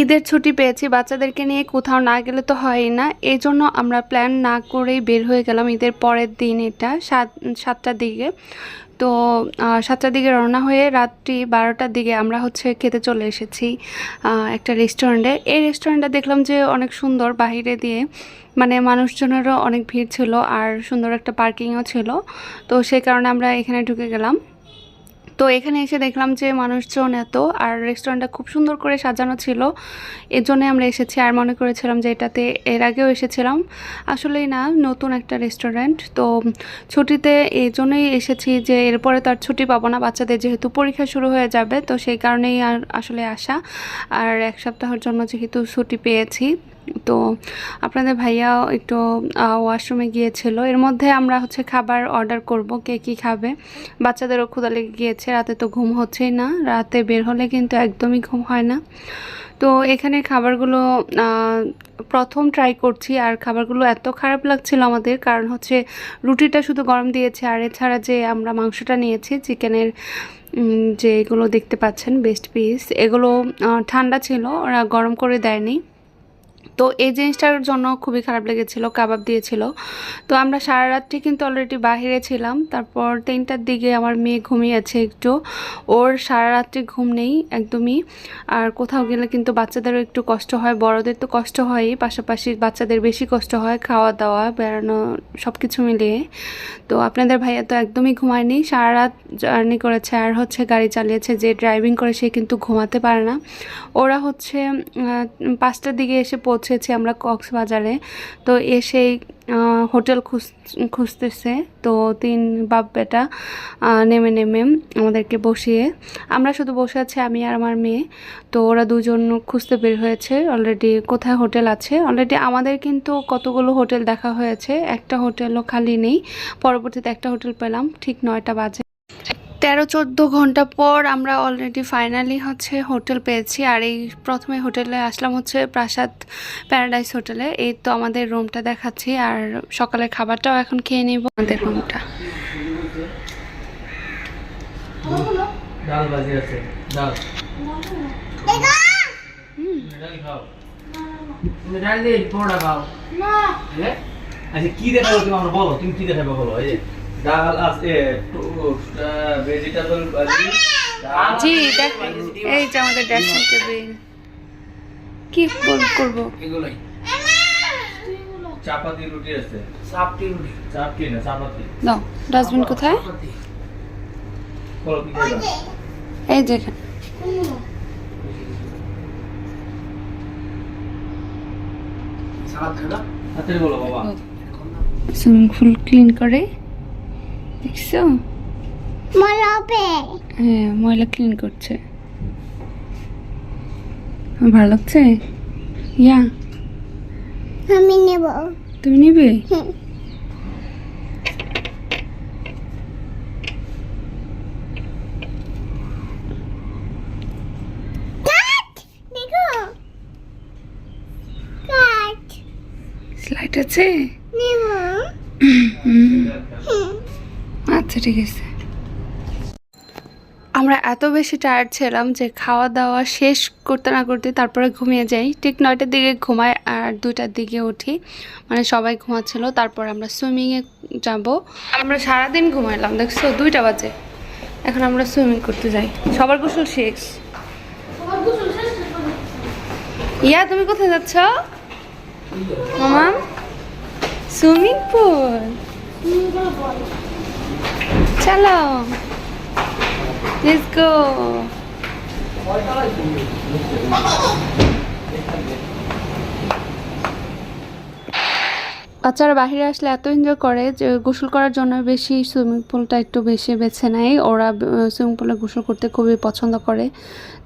ঈদের ছুটি পেয়েছি, বাচ্চাদেরকে নিয়ে কোথাও না গেলে তো হয়ই না। এই জন্য আমরা প্ল্যান না করেই বের হয়ে গেলাম ঈদের পরের দিন এটা, সাত, সাতটার দিকে। তো সাতটার দিকে রওনা হয়ে রাত্রি বারোটার দিকে আমরা হচ্ছে খেতে চলে এসেছি একটা রেস্টুরেন্টে এই রেস্টুরেন্টটা দেখলাম যে অনেক সুন্দর বাইরে দিয়ে মানে মানুষজনেরও অনেক ভিড় ছিল আর সুন্দর একটা পার্কিংও ছিল। তো সেই কারণে আমরা এখানে ঢুকে গেলাম। তো এখানে এসে দেখলাম যে মানুষজন এত, আর রেস্টুরেন্টটা খুব সুন্দর করে সাজানো ছিল। এর জন্যে আমরা এসেছি আর মনে করেছিলাম যে এটাতে এর আগেও এসেছিলাম। আসলেই না, নতুন একটা রেস্টুরেন্ট তো ছুটিতে এই জন্যই এসেছি যে এরপরে তো আর ছুটি পাবো না, বাচ্চাদের যেহেতু পরীক্ষা শুরু হয়ে যাবে, তো সেই কারণেই আর আসলে আসা। আর এক সপ্তাহের জন্য যেহেতু ছুটি পেয়েছি তো আপনাদের ভাইয়াও একটু ওয়াশরুমে গিয়েছিল। এর মধ্যে আমরা হচ্ছে খাবার অর্ডার করব, কে কী খাবে। বাচ্চাদেরও ক্ষুধা লেগে গিয়েছে, রাতে তো ঘুম হচ্ছেই না। রাতে বের হলে কিন্তু একদমই ঘুম হয় না। তো এখানে খাবারগুলো প্রথম ট্রাই করছি, আর খাবারগুলো এত খারাপ লাগছিল আমাদের, কারণ হচ্ছে রুটিটা শুধু গরম দিয়েছে, আর এছাড়া যে আমরা মাংসটা নিয়েছি, চিকেনের যে এগুলো দেখতে পাচ্ছেন বেস্ট পিস এগুলো ঠান্ডা ছিল, ওরা গরম করে দেয়নি। তো এই জিনিসটার জন্য খুবই খারাপ লেগেছিল, কাবাব দিয়েছিল। তো আমরা সারা রাত্রি কিন্তু অলরেডি বাহিরে ছিলাম। তারপর তিনটার দিকে আমার মেয়ে ঘুমিয়েছে একটু। ওর সারা রাত্রি ঘুম নেই একদমই। আর কোথাও গেলে কিন্তু বাচ্চাদেরও একটু কষ্ট হয়, বড়দের তো কষ্ট হয়ই। পাশাপাশি বাচ্চাদের বেশি কষ্ট হয় খাওয়া দাওয়া বেড়ানো সব কিছু মিলিয়ে। তো আপনাদের ভাইয়া তো একদমই ঘুমায়নি। সারা রাত জার্নি করেছে আর হচ্ছে গাড়ি চালিয়েছে। যে ড্রাইভিং করে সে কিন্তু ঘুমাতে পারে না। ওরা হচ্ছে পাঁচটার দিকে এসে পৌঁছেছে আমরা কক্সবাজারে। তো এসেই হোটেল খুঁজ, খুঁজতেছে। তো তিন বাপ বেটা নেমে নেমে আমাদেরকে বসিয়ে, আমরা শুধু বসে আছি আমি আর আমার মেয়ে। তো ওরা দুজন খুঁজতে বের হয়েছে। অলরেডি কোথায় হোটেল আছে? অলরেডি আমাদের কিন্তু কতগুলো হোটেল দেখা হয়েছে। একটা হোটেলও খালি নেই। পরবর্তীতে একটা হোটেল পেলাম। ঠিক নয়টা বাজে। তেরো চোদ্দ ঘণ্টা পর আমরা অলরেডি ফাইনালি হচ্ছে হোটেল পেয়েছি। আর এই প্রথমে হোটেলে আসলাম হচ্ছে প্রাসাদ প্যারাডাইস হোটেলে এই তো আমাদের রুমটা দেখাচ্ছি। আর সকালের খাবারটাও এখন খেয়ে নিব। আমাদের রুমটা ডাল ভাজি আছে। ডাল। ডাল খাও। ডাল দিয়ে পোড়া খাও। হ্যাঁ? আচ্ছা কি দেখাবো তুমি আমরা বলো। তুমি কি দেখাবে বলো? এই যে। ডাল আছে ভেজিটেবল ভাজি জি দেখ এই যে আমাদের ড্রেসিং টেবিল কি বল করব? এগুলাই। চাপাতি রুটি আছে। চাপটি রুটি। চাপটি না চাপাতি। দাও ডাস্টবিন কোথায়? এই যে বলো বাবা। সুইমিং পুল ক্লিন করে। দেখছ? হ্যাঁ ময়লা ক্লিন করছে। ভালো লাগছে? ইয়া। আমি নেব। তুমি নিবে? স্লাইড আছে? নেব। হুম। ঠিক আছে আমরা এত বেশি টায়ার্ড ছিলাম যে খাওয়া দাওয়া শেষ করতে না করতে তারপরে ঘুমিয়ে যাই। ঠিক নয়টার দিকে ঘুমাই আর দুইটার দিকে উঠি। মানে সবাই ঘুমাচ্ছিল, তারপর আমরা সুইমিংয়ে যাব। আমরা সারাদিন ঘুমাইলাম, দেখছ? দুইটা বাজে। এখন আমরা সুইমিং করতে যাই। সবার গোসল শেষ। ইয়া, তুমি কোথায় যাচ্ছ? মামা? সুইমিং পুল চলো লেটস গো বাচ্চারা বাইরে আসলে এত এনজয় করে যে গোসল করার জন্য বেশি সুইমিং পুলটা একটু বেশি বেছে নেয়। ওরা সুইমিং পুলে গোসল করতে খুবই পছন্দ করে।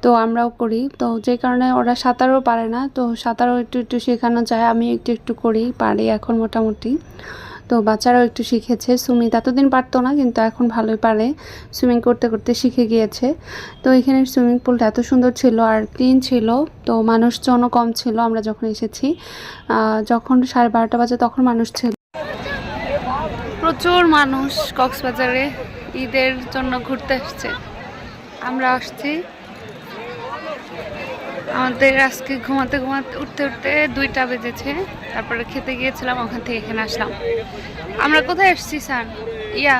তো আমরাও করি। তো যে কারণে ওরা সাঁতারও পারে না। তো সাঁতারও একটু একটু শেখানো যায়। আমি একটু একটু করি, পারি এখন মোটামুটি। তো বাচ্চারাও একটু শিখেছে। সুমিত এতদিন পারতো না, কিন্তু এখন ভালোই পারে। সুইমিং করতে করতে শিখে গিয়েছে। তো এখানে সুইমিং পুলটা এত সুন্দর ছিল আর ক্লিন ছিল, তো মানুষজনও কম ছিল আমরা যখন এসেছি। যখন সাড়ে বারোটা বাজে তখন মানুষ ছিল। প্রচুর মানুষ কক্সবাজারে ঈদের জন্য ঘুরতে আসছে। আমরা আসছি। আমাদের আজকে ঘুমাতে ঘুমাতে, উঠতে উঠতে দুইটা বেজেছে। তারপরে খেতে গিয়েছিলাম, ওখান থেকে এখানে আসলাম। আমরা কোথায় এসেছি, স্যার? ইয়া,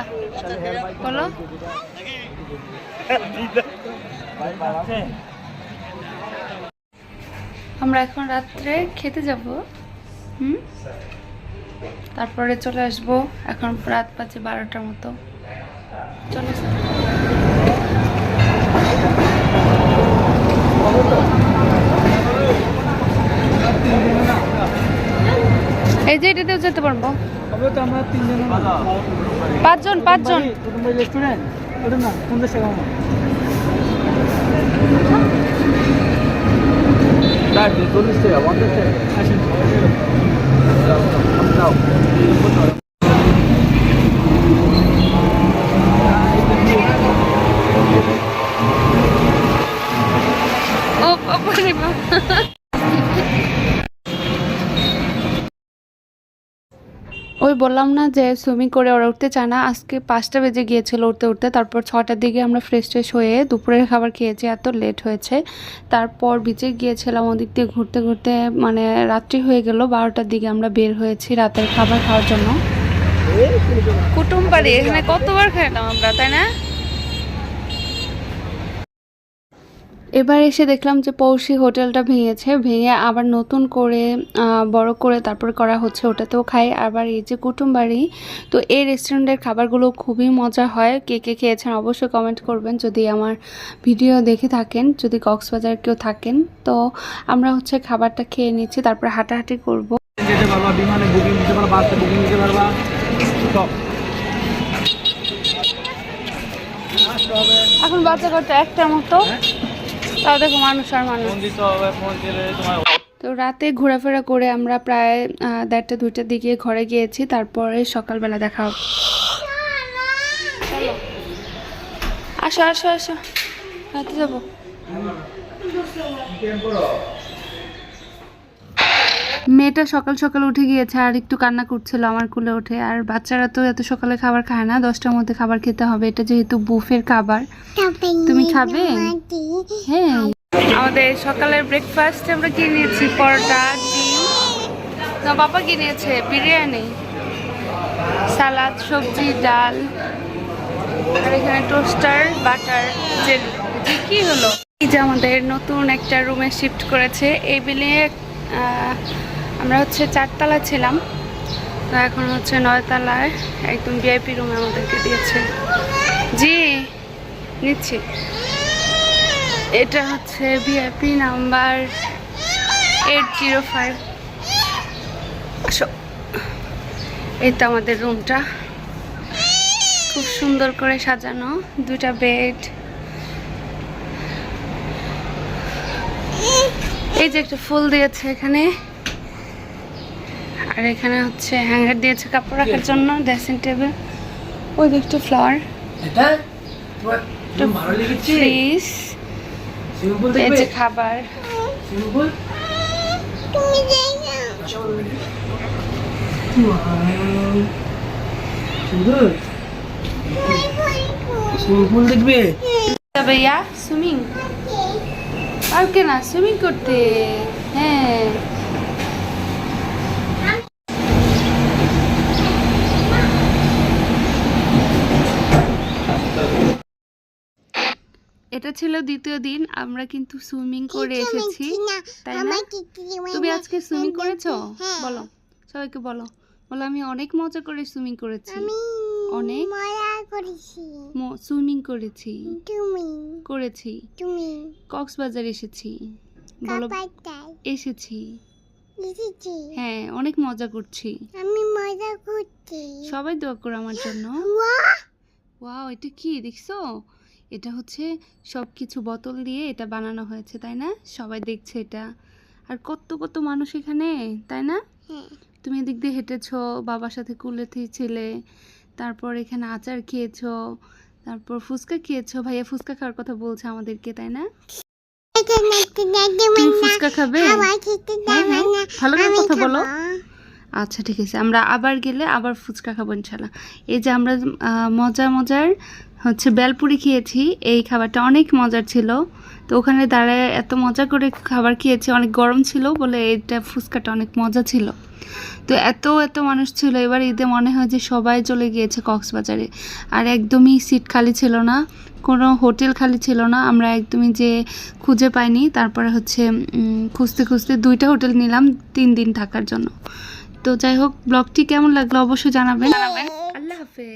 বলো। আমরা এখন রাত্রে খেতে যাব। হুম? তারপরে চলে আসব। এখন রাত বাজে বারোটার মতো। চলে চলো এই যে এটাতেও যেতে পারব। তবে তো আমরা তিনজন পাঁচজন পাঁচজন। রেস্টুরেন্ট ওটা না দেশে খাব চল্লিশ টাকা পঞ্চাশ টাকা ওই বললাম না যে সুইমিং করে ওরা উঠতে চায় না। আজকে পাঁচটা বেজে গিয়েছিল উঠতে উঠতে। তারপর ছটার দিকে আমরা ফ্রেশ ট্রেশ হয়ে দুপুরের খাবার খেয়েছি, এত লেট হয়েছে। তারপর বিচে গিয়েছিলাম, ওদিক দিয়ে ঘুরতে ঘুরতে মানে রাত্রি হয়ে গেল, বারোটার দিকে আমরা বের হয়েছি রাতের খাবার খাওয়ার জন্য। কুটুম এখানে কতবার খেলাম আমরা, তাই না? এবার এসে দেখলাম যে পৌষি হোটেলটা ভেঙেছে ভেঙে আবার নতুন করে বড় করে তারপর করা হচ্ছে ওটাতেও খাই আবার এই যে কুটুম বাড়ি তো এই রেস্টুরেন্টের খাবারগুলো খুবই মজা হয়। কে কে খেয়েছেন অবশ্যই কমেন্ট করবেন যদি আমার ভিডিও দেখে থাকেন যদি কক্সবাজার কেউ থাকেন। তো আমরা হচ্ছে খাবারটা খেয়ে নিচ্ছি তারপর হাঁটাহাঁটি করব। যেতে পারবা বিমানে বুকিং দিতে পারবা বাসে বুকিং দিতে পারবা। সব এখন বাচ্চা করতে একটা মতো। তাও দেখো মানুষ আর মানুষ। তো রাতে ঘোরাফেরা করে আমরা প্রায় দেড়টা দুইটার দিকে ঘরে গিয়েছি তারপরে সকালবেলা দেখা হবে। আসো আসো আসো। রাতে যাব। মেয়েটা সকাল সকাল উঠে গিয়েছে আর একটু কান্না করছিল আমার কুলে উঠে আর বাচ্চারা তো এত সকালে খাবার খায় না দশটার মধ্যে খাবার খেতে হবে। এটা যেহেতু বুফের খাবার। তুমি খাবে? হ্যাঁ। আমাদের সকালের ব্রেকফাস্ট আমরা কি নিয়েছি পরোটা ডিম। তো বাবা কি নিয়েছে বিরিয়ানি সালাদ সবজি ডাল। আর এখানে টোস্টার বাটার যে কি হলো? এই যে আমাদের নতুন একটা রুমে শিফট করেছে এই বিল্ডিংয়ে আমরা হচ্ছে চারতলা ছিলাম। তো এখন হচ্ছে নয়তলায় একদম ভিআইপি রুমে আমাদেরকে দিয়েছে। জি, নিচ্ছি। এটা হচ্ছে VIP number eight zero five এই তো আমাদের রুমটা খুব সুন্দর করে সাজানো দুটা বেড এই যে একটা ফুল দিয়েছে এখানে। আর এখানে হচ্ছে হ্যাঙ্গার দিয়েছে কাপড় রাখার জন্য ড্রেসিং টেবিল ওই দিকটা ফ্লাওয়ার এটা? তোমার ভালো লেগেছে? ফ্রিজ এই খাবার। যাই না আসো সুন্দর? সুইমিং পুল দেখবে তবে সুইমিং কালকে না সুইমিং করতে? হ্যাঁ। এটা ছিল দ্বিতীয় দিন আমরা কিন্তু সুইমিং করে এসেছি তাই না? তুমি আজকে সুইমিং করেছ? হ্যাঁ। বলো সবাইকে বলো। বলো আমি অনেক মজা করে সুইমিং করেছি। অনেক সুইমিং করেছি। করেছি। কক্সবাজার এসেছি। বলো এসেছি। হ্যাঁ অনেক মজা করছি। আমি মজা করছি। সবাই দোয়া করো আমার জন্য। ওয়াও এটা কি? দেখছ? এটা হচ্ছে সব কিছু বোতল দিয়ে এটা বানানো হয়েছে তাই না? সবাই দেখছে এটা। আর কত কত মানুষ এখানে তাই না? হ্যাঁ। তুমি এদিক দিয়ে হেঁটেছো বাবার সাথে কুলেতে ছিলে তারপর এখানে আচার খেয়েছো তারপর ফুচকা খেয়েছো। ভাইয়া ফুচকা খাওয়ার কথা বলছে আমাদেরকে তাই না? ফুচকা খাবে? ভালো করে কথা বলো। আচ্ছা ঠিক আছে। আমরা আবার গেলে আবার ফুচকা খাব ইনশাল্লাহ এই যে আমরা মজা মজার হচ্ছে বেলপুরি খেয়েছি। এই খাবারটা অনেক মজার ছিল। তো ওখানে দাঁড়ায় এত মজা করে খাবার খেয়েছি, অনেক গরম ছিল বলে এটা ফুচকাটা অনেক মজা ছিল। তো এত এত মানুষ ছিল। এবার ঈদে মনে হয় যে সবাই চলে গিয়েছে কক্সবাজারে। আর একদমই সিট খালি ছিল না, কোনো হোটেল খালি ছিল না। আমরা একদমই যে খুঁজে পাইনি। তারপরে হচ্ছে খুঁজতে খুঁজতে দুইটা হোটেল নিলাম তিন দিন থাকার জন্য। তো যাই হোক ব্লগটি কেমন লাগল অবশ্যই জানাবেন। আল্লাহ হাফেজ।